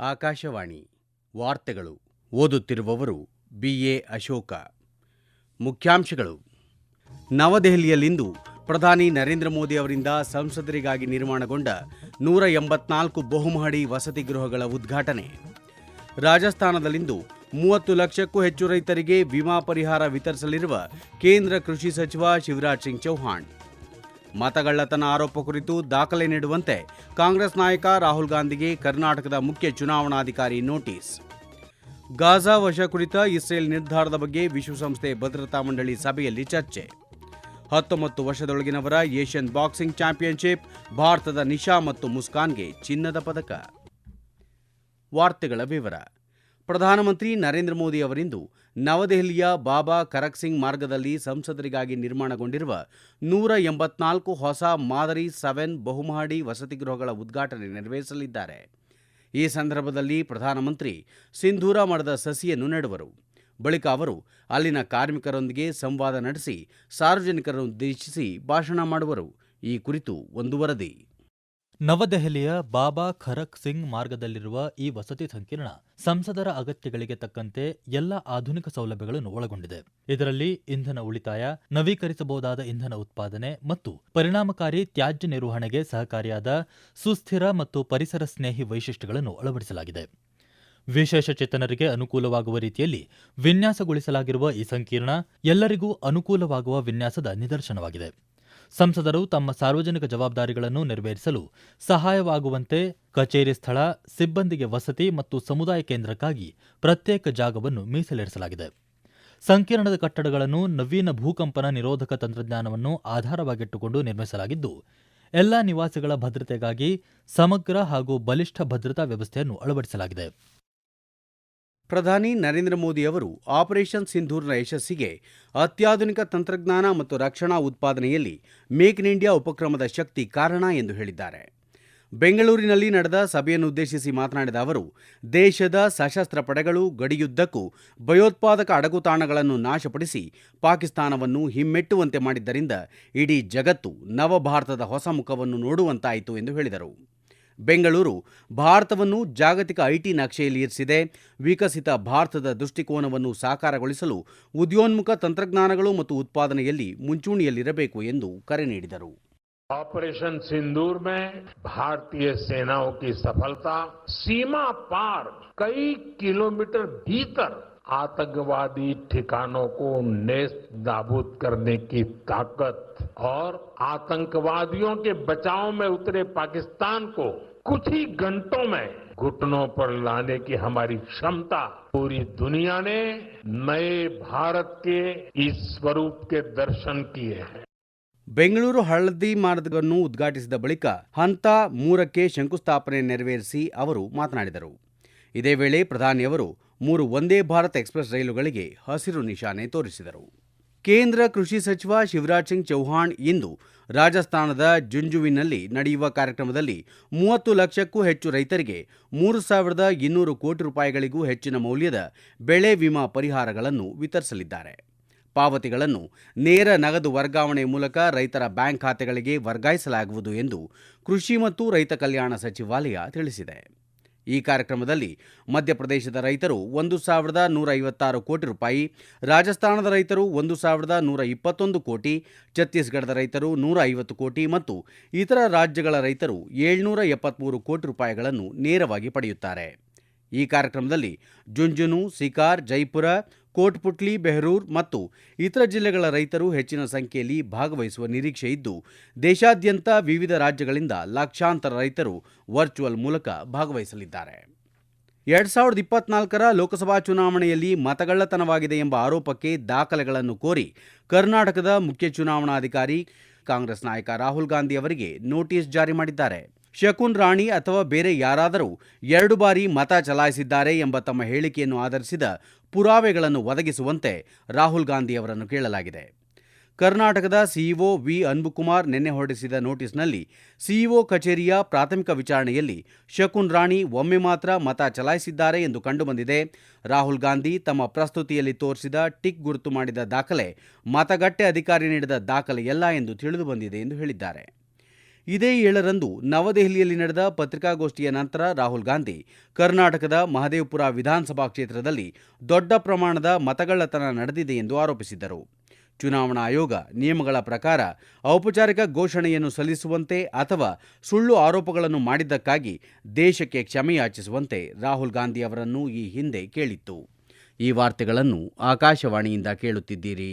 ಆಕಾಶವಾಣಿ ವಾರ್ತೆಗಳು ಓದುತ್ತಿರುವವರು ಬಿಎ ಅಶೋಕ. ಮುಖ್ಯಾಂಶಗಳು. ನವದೆಹಲಿಯಲ್ಲಿಂದು ಪ್ರಧಾನಿ ನರೇಂದ್ರ ಮೋದಿ ಅವರಿಂದ ಸಂಸದರಿಗಾಗಿ ನಿರ್ಮಾಣಗೊಂಡ ನೂರ ಎಂಬತ್ನಾಲ್ಕು ಬಹುಮಹಡಿ ವಸತಿ ಗೃಹಗಳ ಉದ್ಘಾಟನೆ. ರಾಜಸ್ಥಾನದಲ್ಲಿಂದು ಮೂವತ್ತು ಲಕ್ಷಕ್ಕೂ ಹೆಚ್ಚು ರೈತರಿಗೆ ವಿಮಾ ಪರಿಹಾರ ವಿತರಿಸಲಿರುವ ಕೇಂದ್ರ ಕೃಷಿ ಸಚಿವ ಶಿವರಾಜ್ ಸಿಂಗ್ ಚೌಹಾಣ್. ಮತಗಳ್ಳತನ ಆರೋಪ ಕುರಿತು ದಾಖಲೆ ನೀಡುವಂತೆ ಕಾಂಗ್ರೆಸ್ ನಾಯಕ ರಾಹುಲ್ ಗಾಂಧಿಗೆ ಕರ್ನಾಟಕದ ಮುಖ್ಯ ಚುನಾವಣಾಧಿಕಾರಿ ನೋಟಿಸ್. ಗಾಜಾ ವಶ ಕುರಿತ ಇಸ್ರೇಲ್ ನಿರ್ಧಾರದ ಬಗ್ಗೆ ವಿಶ್ವಸಂಸ್ಥೆ ಭದ್ರತಾ ಮಂಡಳಿ ಸಭೆಯಲ್ಲಿ ಚರ್ಚೆ. ಹತ್ತೊಂಬತ್ತು ವರ್ಷದೊಳಗಿನವರ ಏಷ್ಯನ್ ಬಾಕ್ಸಿಂಗ್ ಚಾಂಪಿಯನ್ಶಿಪ್, ಭಾರತದ ನಿಶಾ ಮತ್ತು ಮುಸ್ಕಾನ್ಗೆ ಚಿನ್ನದ ಪದಕ. ವಾರ್ತೆಗಳ ವಿವರ. ಪ್ರಧಾನಮಂತ್ರಿ ನರೇಂದ್ರ ಮೋದಿ ಅವರಿಂದು ನವದೆಹಲಿಯ ಬಾಬಾ ಕರಕ್ ಸಿಂಗ್ ಮಾರ್ಗದಲ್ಲಿ ಸಂಸದರಿಗಾಗಿ ನಿರ್ಮಾಣಗೊಂಡಿರುವ ನೂರ ಎಂಬತ್ನಾಲ್ಕು ಹೊಸ ಮಾದರಿ ಸೆವೆನ್ ಬಹುಮಹಡಿ ವಸತಿ ಗೃಹಗಳ ಉದ್ಘಾಟನೆ ನೆರವೇರಿಸಲಿದ್ದಾರೆ. ಈ ಸಂದರ್ಭದಲ್ಲಿ ಪ್ರಧಾನಮಂತ್ರಿ ಸಿಂಧೂರ ಮಠದ ಸಸಿಯನ್ನು ನೆಡುವರು. ಬಳಿಕ ಅವರು ಅಲ್ಲಿನ ಕಾರ್ಮಿಕರೊಂದಿಗೆ ಸಂವಾದ ನಡೆಸಿ ಸಾರ್ವಜನಿಕರನ್ನುದ್ದೇಶಿಸಿ ಭಾಷಣ ಮಾಡುವರು. ಈ ಕುರಿತು ಒಂದು ವರದಿ. ನವದೆಹಲಿಯ ಬಾಬಾ ಖರಕ್ ಸಿಂಗ್ ಮಾರ್ಗದಲ್ಲಿರುವ ಈ ವಸತಿ ಸಂಕೀರ್ಣ ಸಂಸದರ ಅಗತ್ಯಗಳಿಗೆ ತಕ್ಕಂತೆ ಎಲ್ಲ ಆಧುನಿಕ ಸೌಲಭ್ಯಗಳನ್ನು ಒಳಗೊಂಡಿದೆ. ಇದರಲ್ಲಿ ಇಂಧನ ಉಳಿತಾಯ, ನವೀಕರಿಸಬಹುದಾದ ಇಂಧನ ಉತ್ಪಾದನೆ ಮತ್ತು ಪರಿಣಾಮಕಾರಿ ತ್ಯಾಜ್ಯ ನಿರ್ವಹಣೆಗೆ ಸಹಕಾರಿಯಾದ ಸುಸ್ಥಿರ ಮತ್ತು ಪರಿಸರ ಸ್ನೇಹಿ ವೈಶಿಷ್ಟ್ಯಗಳನ್ನು ಅಳವಡಿಸಲಾಗಿದೆ. ವಿಶೇಷಚೇತನರಿಗೆ ಅನುಕೂಲವಾಗುವ ರೀತಿಯಲ್ಲಿ ವಿನ್ಯಾಸಗೊಳಿಸಲಾಗಿರುವ ಈ ಸಂಕೀರ್ಣ ಎಲ್ಲರಿಗೂ ಅನುಕೂಲವಾಗುವ ವಿನ್ಯಾಸದ ನಿದರ್ಶನವಾಗಿದೆ. ಸಂಸದರು ತಮ್ಮ ಸಾರ್ವಜನಿಕ ಜವಾಬ್ದಾರಿಗಳನ್ನು ನೆರವೇರಿಸಲು ಸಹಾಯವಾಗುವಂತೆ ಕಚೇರಿ ಸ್ಥಳ, ಸಿಬ್ಬಂದಿಗೆ ವಸತಿ ಮತ್ತು ಸಮುದಾಯ ಕೇಂದ್ರಕ್ಕಾಗಿ ಪ್ರತ್ಯೇಕ ಜಾಗವನ್ನು ಮೀಸಲಿರಿಸಲಾಗಿದೆ. ಸಂಕೀರ್ಣದ ಕಟ್ಟಡಗಳನ್ನು ನವೀನ ಭೂಕಂಪನ ನಿರೋಧಕ ತಂತ್ರಜ್ಞಾನವನ್ನು ಆಧಾರವಾಗಿಟ್ಟುಕೊಂಡು ನಿರ್ಮಿಸಲಾಗಿದ್ದು, ಎಲ್ಲಾ ನಿವಾಸಿಗಳ ಭದ್ರತೆಗಾಗಿ ಸಮಗ್ರ ಹಾಗೂ ಬಲಿಷ್ಠ ಭದ್ರತಾ ವ್ಯವಸ್ಥೆಯನ್ನು ಅಳವಡಿಸಲಾಗಿದೆ. ಪ್ರಧಾನಿ ನರೇಂದ್ರ ಮೋದಿ ಅವರು ಆಪರೇಷನ್ ಸಿಂಧೂರ್ನ ಯಶಸ್ಸಿಗೆ ಅತ್ಯಾಧುನಿಕ ತಂತ್ರಜ್ಞಾನ ಮತ್ತು ರಕ್ಷಣಾ ಉತ್ಪಾದನೆಯಲ್ಲಿ ಮೇಕ್ ಇನ್ ಇಂಡಿಯಾ ಉಪಕ್ರಮದ ಶಕ್ತಿ ಕಾರಣ ಎಂದು ಹೇಳಿದ್ದಾರೆ. ಬೆಂಗಳೂರಿನಲ್ಲಿ ನಡೆದ ಸಭೆಯನ್ನುದ್ದೇಶಿಸಿ ಮಾತನಾಡಿದ ಅವರು, ದೇಶದ ಸಶಸ್ತ್ರ ಪಡೆಗಳು ಗಡಿಯುದ್ದಕ್ಕೂ ಭಯೋತ್ಪಾದಕ ಅಡಗುತಾಣಗಳನ್ನು ನಾಶಪಡಿಸಿ ಪಾಕಿಸ್ತಾನವನ್ನು ಹಿಮ್ಮೆಟ್ಟುವಂತೆ ಮಾಡಿದ್ದರಿಂದ ಇಡೀ ಜಗತ್ತು ನವಭಾರತದ ಹೊಸ ಮುಖವನ್ನು ನೋಡುವಂತಾಯಿತು ಎಂದು ಹೇಳಿದರು. ಬೆಂಗಳೂರು ಭಾರತವನ್ನು ಜಾಗತಿಕ ಐಟಿ ನಕ್ಷೆಯಲ್ಲಿ ಇರಿಸಿದೆ ವಿಕಸಿತ ಭಾರತದ ದೃಷ್ಟಿಕೋನವನ್ನು ಸಾಕಾರಗೊಳಿಸಲು ಉದ್ಯೋನ್ಮುಖ ತಂತ್ರಜ್ಞಾನಗಳು ಮತ್ತು ಉತ್ಪಾದನೆಯಲ್ಲಿ ಮುಂಚೂಣಿಯಲ್ಲಿರಬೇಕು ಎಂದು ಕರೆ ನೀಡಿದರು ऑपरेशन सिंदूर में भारतीय सेनाओं की सफलता सीमा पार कई किलोमीटर भीतर आतंकवादी ठिकानों को नेस्त नाबूद करने की ताकत और आतंकवादियों के बचाव में उतरे पाकिस्तान को कुछ ही घंटों में घुटनों पर लाने की हमारी क्षमता पूरी दुनिया ने नए भारत के इस स्वरूप के दर्शन किए हैं ಬೆಂಗಳೂರು ಹಳದಿ ಮಾರ್ಗವನ್ನು ಉದ್ಘಾಟಿಸಿದ ಬಳಿಕ ಹಂತ ಮೂರಕ್ಕೆ ಶಂಕುಸ್ಥಾಪನೆ ನೆರವೇರಿಸಿ ಅವರು ಮಾತನಾಡಿದರು ಇದೇ ವೇಳೆ ಪ್ರಧಾನಿಯವರು ಮೂರು ವಂದೇ ಭಾರತ್ ಎಕ್ಸ್ಪ್ರೆಸ್ ರೈಲುಗಳಿಗೆ ಹಸಿರು ನಿಶಾನೆ ತೋರಿಸಿದರು ಕೇಂದ್ರ ಕೃಷಿ ಸಚಿವ ಶಿವರಾಜ್ ಸಿಂಗ್ ಚೌಹಾಣ್ ಇಂದು ರಾಜಸ್ಥಾನದ ಜುಂಜುವಿನಲ್ಲಿ ನಡೆಯುವ ಕಾರ್ಯಕ್ರಮದಲ್ಲಿ ಮೂವತ್ತು ಲಕ್ಷಕ್ಕೂ ಹೆಚ್ಚು ರೈತರಿಗೆ ಮೂರು ಸಾವಿರದ ಇನ್ನೂರು ಕೋಟಿ ರೂಪಾಯಿಗಳಿಗೂ ಹೆಚ್ಚಿನ ಮೌಲ್ಯದ ಬೆಳೆ ವಿಮಾ ಪರಿಹಾರಗಳನ್ನು ವಿತರಿಸಲಿದ್ದಾರೆ. ಪಾವತಿಗಳನ್ನು ನೇರ ನಗದು ವರ್ಗಾವಣೆ ಮೂಲಕ ರೈತರ ಬ್ಯಾಂಕ್ ಖಾತೆಗಳಿಗೆ ವರ್ಗಾಯಿಸಲಾಗುವುದು ಎಂದು ಕೃಷಿ ಮತ್ತು ರೈತ ಕಲ್ಯಾಣ ಸಚಿವಾಲಯ ತಿಳಿಸಿದೆ. ಈ ಕಾರ್ಯಕ್ರಮದಲ್ಲಿ ಮಧ್ಯಪ್ರದೇಶದ ರೈತರು ಒಂದು ಸಾವಿರದ ನೂರ ಐವತ್ತಾರು ಕೋಟಿ ರೂಪಾಯಿ, ರಾಜಸ್ಥಾನದ ರೈತರು ಒಂದು ಸಾವಿರದ ನೂರ ಇಪ್ಪತ್ತೊಂದು ಕೋಟಿ, ಛತ್ತೀಸ್ಗಢದ ರೈತರು ನೂರ ಐವತ್ತು ಕೋಟಿ ಮತ್ತು ಇತರ ರಾಜ್ಯಗಳ ರೈತರು ಏಳ್ನೂರ ಎಪ್ಪತ್ಮೂರು ಕೋಟಿ ರೂಪಾಯಿಗಳನ್ನು ನೇರವಾಗಿ ಪಡೆಯುತ್ತಾರೆ. ಈ ಕಾರ್ಯಕ್ರಮದಲ್ಲಿ ಜುಂಜುನು, ಸಿಕಾರ್, ಜೈಪುರ ಕೋಟ್ಪುಟ್ಲಿ, ಬೆಹರೂರ್ ಮತ್ತು ಇತರ ಜಿಲ್ಲೆಗಳ ರೈತರು ಹೆಚ್ಚಿನ ಸಂಖ್ಯೆಯಲ್ಲಿ ಭಾಗವಹಿಸುವ ನಿರೀಕ್ಷೆ ಇದ್ದು, ದೇಶಾದ್ಯಂತ ವಿವಿಧ ರಾಜ್ಯಗಳಿಂದ ಲಕ್ಷಾಂತರ ರೈತರು ವರ್ಚುವಲ್ ಮೂಲಕ ಭಾಗವಹಿಸಲಿದ್ದಾರೆ. ಎರಡ್ ಸಾವಿರದ ಇಪ್ಪತ್ನಾಲ್ಕರ ಲೋಕಸಭಾ ಚುನಾವಣೆಯಲ್ಲಿ ಮತಗಳ್ಳತನವಾಗಿದೆ ಎಂಬ ಆರೋಪಕ್ಕೆ ದಾಖಲೆಗಳನ್ನು ಕೋರಿ ಕರ್ನಾಟಕದ ಮುಖ್ಯ ಚುನಾವಣಾಧಿಕಾರಿ ಕಾಂಗ್ರೆಸ್ ನಾಯಕ ರಾಹುಲ್ ಗಾಂಧಿ ಅವರಿಗೆ ನೋಟಿಸ್ ಜಾರಿ ಮಾಡಿದ್ದಾರೆ. ಶಕುನ್ ರಾಣಿ ಅಥವಾ ಬೇರೆ ಯಾರಾದರೂ ಎರಡು ಬಾರಿ ಮತ ಚಲಾಯಿಸಿದ್ದಾರೆ ಎಂಬ ತಮ್ಮ ಹೇಳಿಕೆಯನ್ನು ಆಧರಿಸಿದ ಪುರಾವೆಗಳನ್ನು ಒದಗಿಸುವಂತೆ ರಾಹುಲ್ ಗಾಂಧಿ ಅವರನ್ನು ಕೇಳಲಾಗಿದೆ. ಕರ್ನಾಟಕದ ಸಿಇಒ ವಿ ಅನ್ಬುಕುಮಾರ್ ನಿನ್ನೆ ಹೊರಡಿಸಿದ ನೋಟಿಸ್ನಲ್ಲಿ ಸಿಇಒ ಕಚೇರಿಯ ಪ್ರಾಥಮಿಕ ವಿಚಾರಣೆಯಲ್ಲಿ ಶಕುನ್ ರಾಣಿ ಒಮ್ಮೆ ಮಾತ್ರ ಮತ ಚಲಾಯಿಸಿದ್ದಾರೆ ಎಂದು ಕಂಡುಬಂದಿದೆ. ರಾಹುಲ್ ಗಾಂಧಿ ತಮ್ಮ ಪ್ರಸ್ತುತಿಯಲ್ಲಿ ತೋರಿಸಿದ ಟಿಕ್ ಗುರುತು ಮಾಡಿದ ದಾಖಲೆ ಮತಗಟ್ಟೆ ಅಧಿಕಾರಿ ನೀಡಿದ ದಾಖಲೆಯಲ್ಲ ಎಂದು ತಿಳಿದುಬಂದಿದೆ ಎಂದು ಹೇಳಿದ್ದಾರೆ. ಇದೇ ಏಳರಂದು ನವದೆಹಲಿಯಲ್ಲಿ ನಡೆದ ಪತ್ರಿಕಾಗೋಷ್ಠಿಯ ನಂತರ ರಾಹುಲ್ ಗಾಂಧಿ ಕರ್ನಾಟಕದ ಮಹದೇವಪುರ ವಿಧಾನಸಭಾ ಕ್ಷೇತ್ರದಲ್ಲಿ ದೊಡ್ಡ ಪ್ರಮಾಣದ ಮತಗಳ್ಳತನ ನಡೆದಿದೆ ಎಂದು ಆರೋಪಿಸಿದ್ದರು. ಚುನಾವಣಾ ಆಯೋಗ ನಿಯಮಗಳ ಪ್ರಕಾರ ಔಪಚಾರಿಕ ಘೋಷಣೆಯನ್ನು ಸಲ್ಲಿಸುವಂತೆ ಅಥವಾ ಸುಳ್ಳು ಆರೋಪಗಳನ್ನು ಮಾಡಿದ್ದಕ್ಕಾಗಿ ದೇಶಕ್ಕೆ ಕ್ಷಮೆಯಾಚಿಸುವಂತೆ ರಾಹುಲ್ ಗಾಂಧಿ ಅವರನ್ನು ಈ ಹಿಂದೆ ಕೇಳಿತ್ತು. ಈ ವಾರ್ತೆಗಳನ್ನು ಆಕಾಶವಾಣಿಯಿಂದ ಕೇಳುತ್ತಿದ್ದೀರಿ.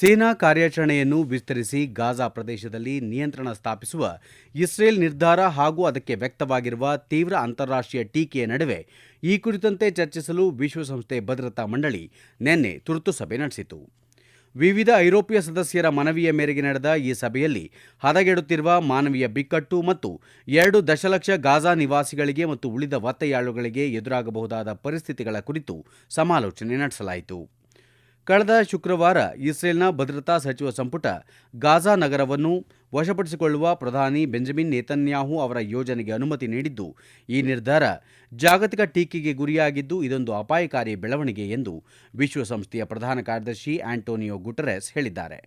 ಸೇನಾ ಕಾರ್ಯಾಚರಣೆಯನ್ನು ವಿಸ್ತರಿಸಿ ಗಾಜಾ ಪ್ರದೇಶದಲ್ಲಿ ನಿಯಂತ್ರಣ ಸ್ಥಾಪಿಸುವ ಇಸ್ರೇಲ್ ನಿರ್ಧಾರ ಹಾಗೂ ಅದಕ್ಕೆ ವ್ಯಕ್ತವಾಗಿರುವ ತೀವ್ರ ಅಂತಾರಾಷ್ಟ್ರೀಯ ಟೀಕೆಯ ನಡುವೆ ಈ ಕುರಿತಂತೆ ಚರ್ಚಿಸಲು ವಿಶ್ವಸಂಸ್ಥೆ ಭದ್ರತಾ ಮಂಡಳಿ ನಿನ್ನೆ ತುರ್ತು ಸಭೆ ನಡೆಸಿತು. ವಿವಿಧ ಐರೋಪ್ಯ ಸದಸ್ಯರ ಮನವಿಯ ಮೇರೆಗೆ ನಡೆದ ಈ ಸಭೆಯಲ್ಲಿ ಹದಗೆಡುತ್ತಿರುವ ಮಾನವೀಯ ಬಿಕ್ಕಟ್ಟು ಮತ್ತು ಎರಡು ದಶಲಕ್ಷ ಗಾಜಾ ನಿವಾಸಿಗಳಿಗೆ ಮತ್ತು ಉಳಿದ ಒತ್ತೆಯಾಳುಗಳಿಗೆ ಎದುರಾಗಬಹುದಾದ ಪರಿಸ್ಥಿತಿಗಳ ಕುರಿತು ಸಮಾಲೋಚನೆ ನಡೆಸಲಾಯಿತು. ಕಳೆದ ಶುಕ್ರವಾರ ಇಸ್ರೇಲ್ನ ಭದ್ರತಾ ಸಚಿವ ಸಂಪುಟ ಗಾಜಾ ನಗರವನ್ನು ವಶಪಡಿಸಿಕೊಳ್ಳುವ ಪ್ರಧಾನಿ ಬೆಂಜಮಿನ್ ನೇತನ್ಯಾಹು ಅವರ ಯೋಜನೆಗೆ ಅನುಮತಿ ನೀಡಿದ್ದು, ಈ ನಿರ್ಧಾರ ಜಾಗತಿಕ ಟೀಕೆಗೆ ಗುರಿಯಾಗಿದ್ದು ಇದೊಂದು ಅಪಾಯಕಾರಿ ಬೆಳವಣಿಗೆ ಎಂದು ವಿಶ್ವಸಂಸ್ಥೆಯ ಪ್ರಧಾನ ಕಾರ್ಯದರ್ಶಿ ಆಂಟೋನಿಯೋ ಗುಟರೆಸ್ ಹೇಳಿದ್ದಾರೆ.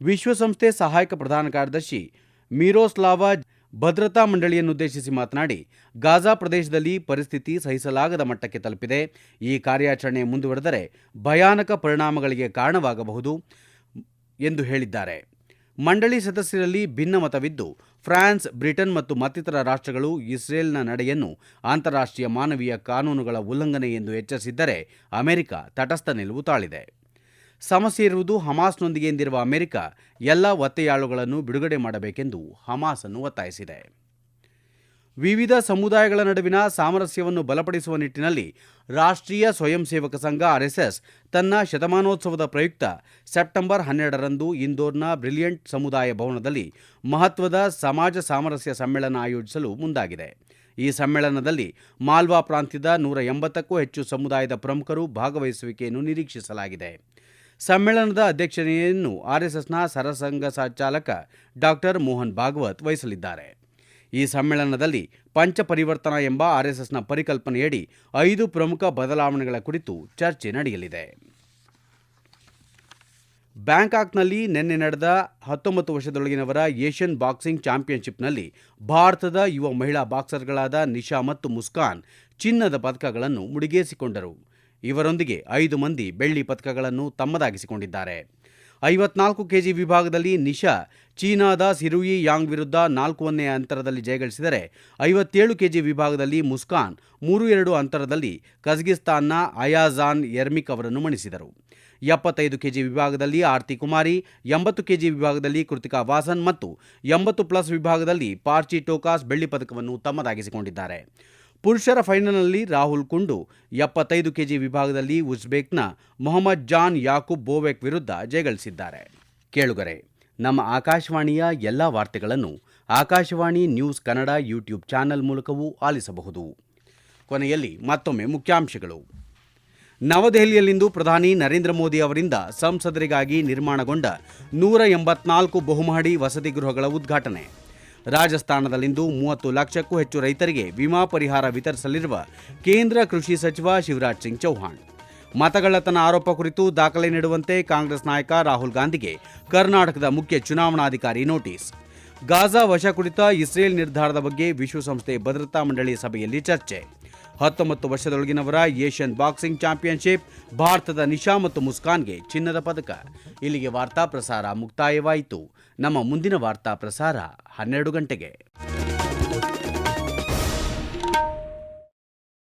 ವಿಶ್ವಸಂಸ್ಥೆ ಸಹಾಯಕ ಪ್ರಧಾನ ಕಾರ್ಯದರ್ಶಿ ಮೀರೋಸ್ಲಾವಾ ಭದ್ರತಾ ಮಂಡಳಿಯನ್ನುದ್ದೇಶಿಸಿ ಮಾತನಾಡಿ, ಗಾಜಾ ಪ್ರದೇಶದಲ್ಲಿ ಪರಿಸ್ಥಿತಿ ಸಹಿಸಲಾಗದ ಮಟ್ಟಕ್ಕೆ ತಲುಪಿದೆ. ಈ ಕಾರ್ಯಾಚರಣೆ ಮುಂದುವರೆದರೆ ಭಯಾನಕ ಪರಿಣಾಮಗಳಿಗೆ ಕಾರಣವಾಗಬಹುದು ಎಂದು ಹೇಳಿದ್ದಾರೆ. ಮಂಡಳಿ ಸದಸ್ಯರಲ್ಲಿ ಭಿನ್ನಮತವಿದ್ದು ಫ್ರಾನ್ಸ್, ಬ್ರಿಟನ್ ಮತ್ತು ಮತ್ತಿತರ ರಾಷ್ಟ್ರಗಳು ಇಸ್ರೇಲ್ನ ನಡೆಯನ್ನು ಅಂತಾರಾಷ್ಟ್ರೀಯ ಮಾನವೀಯ ಕಾನೂನುಗಳ ಉಲ್ಲಂಘನೆ ಎಂದು ಎಚ್ಚರಿಸಿದ್ದರೆ ಅಮೆರಿಕ ತಟಸ್ಥ ನಿಲುವು ತಾಳಿದೆ. ಸಮಸ್ಯೆ ಇರುವುದು ಹಮಾಸ್ನೊಂದಿಗೆ ಎಂದಿರುವ ಅಮೆರಿಕ ಎಲ್ಲ ಒತ್ತೆಯಾಳುಗಳನ್ನು ಬಿಡುಗಡೆ ಮಾಡಬೇಕೆಂದು ಹಮಾಸ್ ಅನ್ನು ಒತ್ತಾಯಿಸಿದೆ. ವಿವಿಧ ಸಮುದಾಯಗಳ ನಡುವಿನ ಸಾಮರಸ್ಯವನ್ನು ಬಲಪಡಿಸುವ ನಿಟ್ಟಿನಲ್ಲಿ ರಾಷ್ಟ್ರೀಯ ಸ್ವಯಂ ಸೇವಕ ಸಂಘ ಆರ್ಎಸ್ಎಸ್ ತನ್ನ ಶತಮಾನೋತ್ಸವದ ಪ್ರಯುಕ್ತ ಸೆಪ್ಟೆಂಬರ್ ಹನ್ನೆರಡರಂದು ಇಂದೋರ್ನ ಬ್ರಿಲಿಯಂಟ್ ಸಮುದಾಯ ಭವನದಲ್ಲಿ ಮಹತ್ವದ ಸಮಾಜ ಸಾಮರಸ್ಯ ಸಮ್ಮೇಳನ ಆಯೋಜಿಸಲು ಮುಂದಾಗಿದೆ. ಈ ಸಮ್ಮೇಳನದಲ್ಲಿ ಮಾಲ್ವಾ ಪ್ರಾಂತ್ಯದ ನೂರ ಎಂಬತ್ತಕ್ಕೂ ಹೆಚ್ಚು ಸಮುದಾಯದ ಪ್ರಮುಖರು ಭಾಗವಹಿಸುವಿಕೆಯನ್ನು ನಿರೀಕ್ಷಿಸಲಾಗಿದೆ. ಸಮ್ಮೇಳನದ ಅಧ್ಯಕ್ಷತೆಯನ್ನು ಆರ್ಎಸ್ಎಸ್ನ ಸರಸಂಘ ಸಂಚಾಲಕ ಡಾಕ್ಟರ್ ಮೋಹನ್ ಭಾಗವತ್ ವಹಿಸಲಿದ್ದಾರೆ. ಈ ಸಮ್ಮೇಳನದಲ್ಲಿ ಪಂಚಪರಿವರ್ತನ ಎಂಬ ಆರ್ಎಸ್ಎಸ್ನ ಪರಿಕಲ್ಪನೆಯಡಿ ಐದು ಪ್ರಮುಖ ಬದಲಾವಣೆಗಳ ಕುರಿತು ಚರ್ಚೆ ನಡೆಯಲಿದೆ. ಬ್ಯಾಂಕಾಕ್ನಲ್ಲಿ ನಿನ್ನೆ ನಡೆದ ಹತ್ತೊಂಬತ್ತು ವರ್ಷದೊಳಗಿನವರ ಏಷ್ಯನ್ ಬಾಕ್ಸಿಂಗ್ ಚಾಂಪಿಯನ್ಶಿಪ್ನಲ್ಲಿ ಭಾರತದ ಯುವ ಮಹಿಳಾ ಬಾಕ್ಸರ್ಗಳಾದ ನಿಶಾ ಮತ್ತು ಮುಸ್ಕಾನ್ ಚಿನ್ನದ ಪದಕಗಳನ್ನು ಮುಡಿಗೇರಿಸಿಕೊಂಡರು. ಇವರೊಂದಿಗೆ ಐದು ಮಂದಿ ಬೆಳ್ಳಿ ಪದಕಗಳನ್ನು ತಮ್ಮದಾಗಿಸಿಕೊಂಡಿದ್ದಾರೆ. ಐವತ್ನಾಲ್ಕು ಕೆಜಿ ವಿಭಾಗದಲ್ಲಿ ನಿಶಾ ಚೀನಾದ ಸಿರುಯಿ ಯಾಂಗ್ ವಿರುದ್ಧ ನಾಲ್ಕುವನ್ನೇ ಅಂತರದಲ್ಲಿ ಜಯಗಳಿಸಿದರೆ ಐವತ್ತೇಳು ಕೆಜಿ ವಿಭಾಗದಲ್ಲಿ ಮುಸ್ಕಾನ್, ಮೂರು ಎರಡು ಅಂತರದಲ್ಲಿ ಕಜಗಿಸ್ತಾನ್ನ ಅಯಾಜಾನ್ ಎರ್ಮಿಕ್ ಅವರನ್ನು ಮಣಿಸಿದರು. ಎಪ್ಪತ್ತೈದು ಕೆಜಿ ವಿಭಾಗದಲ್ಲಿ ಆರ್ತಿ ಕುಮಾರಿ, ಎಂಬತ್ತು ಕೆಜಿ ವಿಭಾಗದಲ್ಲಿ ಕೃತಿಕಾ ವಾಸನ್ ಮತ್ತು ಎಂಬತ್ತು ಪ್ಲಸ್ ವಿಭಾಗದಲ್ಲಿ ಪಾರ್ಚಿ ಟೋಕಾಸ್ ಬೆಳ್ಳಿ ಪದಕವನ್ನು ತಮ್ಮದಾಗಿಸಿಕೊಂಡಿದ್ದಾರೆ. ಪುರುಷರ ಫೈನಲ್ನಲ್ಲಿ ರಾಹುಲ್ ಕುಂಡು, ಎಪ್ಪತ್ತೈದು ಕೆಜಿ ವಿಭಾಗದಲ್ಲಿ ಉಜ್ಬೇಕ್ನ ಮೊಹಮ್ಮದ್ ಜಾನ್ ಯಾಕೂಬ್ ಬೋವೆಕ್ ವಿರುದ್ಧ ಜಯಗಳಿಸಿದ್ದಾರೆ ಕೇಳುಗರೆ, ನಮ್ಮ ಆಕಾಶವಾಣಿಯ ಎಲ್ಲ ವಾರ್ತೆಗಳನ್ನು Akashvani news Kannada YouTube channel ಮೂಲಕವೂ ಆಲಿಸಬಹುದು. ಕೊನೆಯಲ್ಲಿ ಮತ್ತೊಮ್ಮೆ ಮುಖ್ಯಾಂಶಗಳು. ನವದೆಹಲಿಯಲ್ಲಿಂದು ಪ್ರಧಾನಿ ನರೇಂದ್ರ ಮೋದಿ ಅವರಿಂದ ಸಂಸದರಿಗಾಗಿ ನಿರ್ಮಾಣಗೊಂಡ ನೂರ ಎಂಬತ್ನಾಲ್ಕು ಬಹುಮಹಡಿ ವಸತಿ ಗೃಹಗಳ ಉದ್ಘಾಟನೆ. ರಾಜಸ್ಥಾನದಲ್ಲಿಂದು ಮೂವತ್ತು ಲಕ್ಷಕ್ಕೂ ಹೆಚ್ಚು ರೈತರಿಗೆ ವಿಮಾ ಪರಿಹಾರ ವಿತರಿಸಲಿರುವ ಕೇಂದ್ರ ಕೃಷಿ ಸಚಿವ ಶಿವರಾಜ್ ಸಿಂಗ್ ಚೌಹಾಣ್. ಮತಗಳ್ಳತನ ಆರೋಪ ಕುರಿತು ದಾಖಲೆ ನೀಡುವಂತೆ ಕಾಂಗ್ರೆಸ್ ನಾಯಕ ರಾಹುಲ್ ಗಾಂಧಿಗೆ ಕರ್ನಾಟಕದ ಮುಖ್ಯ ಚುನಾವಣಾಧಿಕಾರಿ ನೋಟಿಸ್. ಗಾಜಾ ವಶ ಕುರಿತ ಇಸ್ರೇಲ್ ನಿರ್ಧಾರದ ಬಗ್ಗೆ ವಿಶ್ವಸಂಸ್ಥೆ ಭದ್ರತಾ ಮಂಡಳಿ ಸಭೆಯಲ್ಲಿ ಚರ್ಚೆ. ಹತ್ತೊಂಬತ್ತು ವರ್ಷದೊಳಗಿನವರ ಏಷ್ಯನ್ ಬಾಕ್ಸಿಂಗ್ ಚಾಂಪಿಯನ್ಶಿಪ್ ಭಾರತದ ನಿಶಾ ಮತ್ತು ಮುಸ್ಕಾನ್ಗೆ ಚಿನ್ನದ ಪದಕ. ಇಲ್ಲಿಗೆ ವಾರ್ತಾ ಪ್ರಸಾರ ಮುಕ್ತಾಯವಾಯಿತು. ನಮ್ಮ ಮುಂದಿನ ವಾರ್ತಾ ಪ್ರಸಾರ ಹನ್ನೆರಡು ಗಂಟೆಗೆ.